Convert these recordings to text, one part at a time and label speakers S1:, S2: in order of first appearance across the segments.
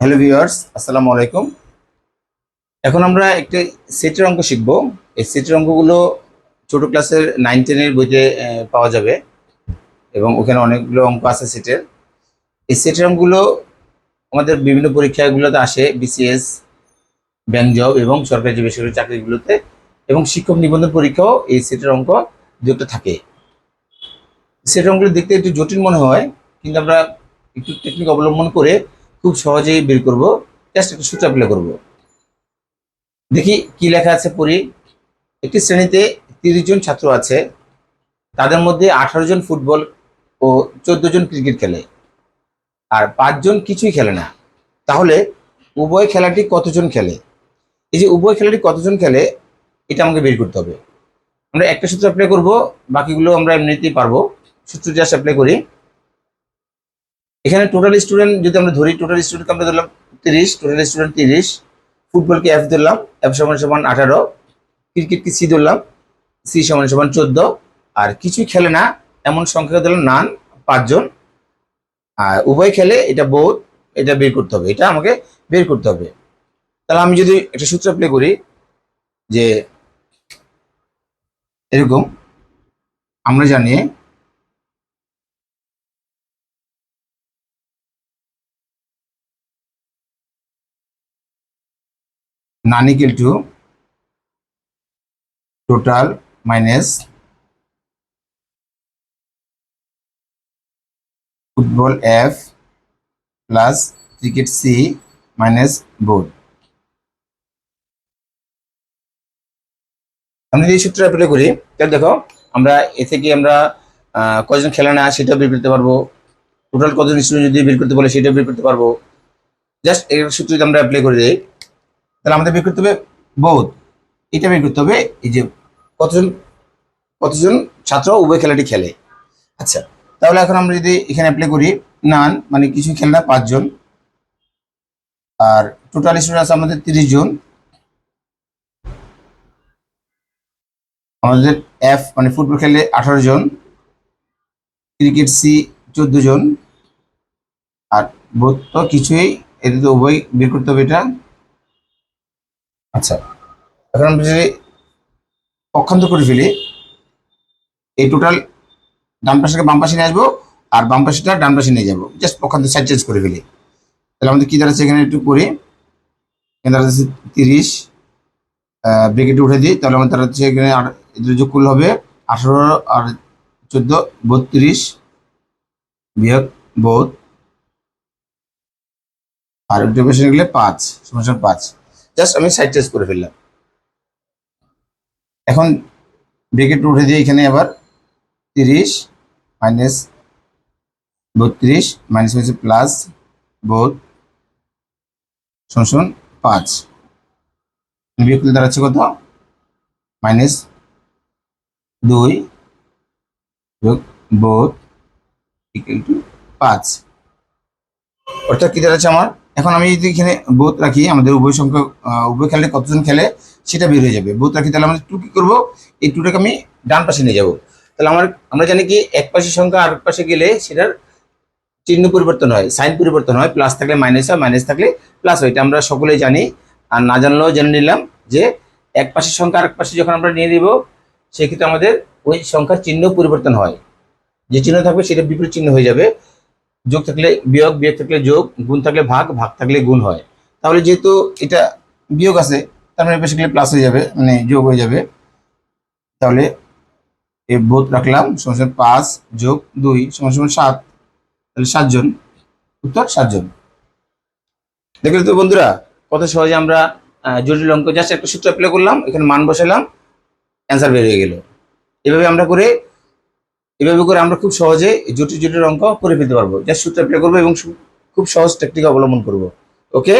S1: Hello viewers, আসসালামু আলাইকুম। এখন আমরা একটি সেটের অঙ্ক শিখব। এই সেটের অঙ্কগুলো ছোট ক্লাসের নাইন টেনের বইতে পাওয়া যাবে এবং ওখানে অনেকগুলো অঙ্ক আছে সেটের। এই সেটের অঙ্কগুলো আমাদের বিভিন্ন পরীক্ষাগুলোতে আসে বিসিএস ব্যাংক জব এবং সরকারি যে বেসরকারি চাকরিগুলোতে এবং শিক্ষক নিবন্ধন পরীক্ষাও এই সেটের অঙ্ক একটা থাকে। সেটের অঙ্কগুলো দেখতে একটু জটিল মনে হয়, কিন্তু আমরা একটু টেকনিক অবলম্বন করে খুব সহজেই বের করব। জাস্ট একটু সূত্র অ্যাপ্লাই করব। দেখি কি লেখা আছে পড়ি। একটি শ্রেণীতে তিরিশ জন ছাত্র আছে। তাদের মধ্যে আঠারো জন ফুটবল ও চোদ্দ জন ক্রিকেট খেলে। আর পাঁচজন কিছুই খেলে না। তাহলে উভয় খেলাটি কতজন খেলে? এই যে উভয় খেলাটি কতজন খেলে, এটা আমাকে বের করতে হবে। আমরা একটা সূত্র অ্যাপ্লাই করব, বাকিগুলো আমরা এমনিতেই পারব। সূত্র জাস্ট অ্যাপ্লাই করি। এখানে টোটাল স্টুডেন্ট যদি আমরা ধরি টোটাল স্টুডেন্ট আমরা ধরলাম তিরিশ টোটাল স্টুডেন্ট তিরিশ ফুটবলকে এফ ধরলাম এফ সমান সমান আঠারো ক্রিকেটকে সি ধরলাম সি সমান সমান চোদ্দ, আর কিছুই খেলে না, এমন সংখ্যা ধরলাম নান পাঁচজন, আর উভয় খেলে এটা বোধ এটা বের করতে হবে, এটা আমাকে বের করতে হবে। তাহলে আমি যদি একটা সূত্র অ্যাপ্লাই করি, যে এরকম, আমরা জানি non equal to total minus football F plus cricket C minus board. আমরা যদি সূত্র অ্যাপ্লাই করি, তাহলে দেখো, আমরা এ থেকে আমরা কজন খেলে না সেটা বের করতে পারব। টোটাল কজন স্টুডেন্ট যদি বের করতে বলে সেটা বের করতে পারব। জাস্ট এই সূত্র যদি আমরা অ্যাপ্লাই করে দিই তাহলে আমাদের বের করতে হবে বোধ এটা বের করতে হবে, এই যে কতজন কতজন ছাত্র উভয় খেলাটি খেলে। আচ্ছা তাহলে এখন আমরা যদি এখানে অ্যাপ্লাই করি নান মানে কিছু খেলে না, পাঁচজন। আর টোটাল স্টুডেন্ট আছে আমাদের তিরিশ জন আমাদের এফ মানে ফুটবল খেলে আঠারো জন ক্রিকেট সি চোদ্দ জন আর বোধ তো কিছুই এটা তো উভয় বের করতে হবে এটা। আচ্ছা এখন আমরা যদি পক্ষান্ত করে ফেলি, এই টোটাল ডান পাশে বাম পাশে নিয়ে আসব, আর বাম পাশেটা ডান পাশে নিয়ে যাব। জাস্ট পক্ষান্ত সাইড চেঞ্জ করে ফেলি। তাহলে আমাদের কি দাঁড়াচ্ছে এখানে একটু করি? এখানে দাঁড়াচ্ছে তিরিশ ব্রেকেটে উঠে দিই। তাহলে আমাদের দাঁড়াচ্ছে এখানে আর যোগ করলে হবে আঠারো আর চোদ্দ, বত্রিশ, বিয়োগ বোধ। আর ডেভিশন গেলে পাঁচ সমান পাঁচ। জাস্ট আমি সাইড চেঞ্জ করে ফেললাম। এখন ব্রেকেট উঠে দিয়ে এখানে আবার তিরিশ মাইনাস বত্রিশ মাইনাস হচ্ছে প্লাস বোধ শোষণ পাঁচ। বিয়োগ করলে দাঁড়াচ্ছে কত? মাইনাস দুই বোধ ইকুয়াল টু পাঁচ। অর্থাৎ কি দাঁড়াচ্ছে আমার? এখন আমি যদি এখানে বোধ রাখি, আমাদের উভয় সংখ্যা উভয় খেলে কতজন খেলে সেটা বের হয়ে যাবে। বোধ রাখি, তাহলে আমরা টু কি করব? এই টুটাকে আমি ডান পাশে নিয়ে যাব। তাহলে আমার, আমরা জানি কি, এক পাশের সংখ্যা আর পাশে গেলে সেটার চিহ্ন পরিবর্তন হয় সাইন পরিবর্তন হয় প্লাস থাকলে মাইনাস হয় মাইনাস থাকলে প্লাস হয়, এটা আমরা সকলেই জানি। আর না জানলেও জেনে নিলাম যে এক পাশের সংখ্যা আরেক পাশে যখন আমরা নিয়ে দিব সেক্ষেত্রে আমাদের ওই সংখ্যার চিহ্ন পরিবর্তন হয়। যে চিহ্ন থাকবে সেটা বিপরীত চিহ্ন হয়ে যাবে। যোগ থাকলে বিয়োগ বিয়োগ থাকলে যোগ, গুণ থাকলে ভাগ ভাগ থাকলে গুণ হয়। তাহলে যেহেতু এটা বিয়োগ আছে, তার মানে বেসিক্যালি প্লাস হয়ে যাবে মানে যোগ হয়ে যাবে। তাহলে এ বোধ রাখলাম, সমান পাঁচ যোগ দুই সমান সাত। তাহলে সাতজন উত্তর সাতজন দেখলে তো বন্ধুরা, কত সহজে আমরা জটিল অঙ্ক জাস্ট একটা সূত্র অ্যাপ্লাই করলাম, এখানে মান বসালাম অ্যান্সার বেরিয়ে গেল। এভাবে আমরা করে এভাবে করে আমরা খুব সহজে জটিল জটিল অঙ্ক করে ফেলতে পারব। জাস্ট সূত্র অ্যাপ্লাই করব এবং খুব সহজ টেকনিক অবলম্বন করব। ওকে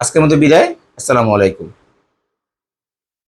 S1: আজকের মতো বিদায়। আসসালামু আলাইকুম।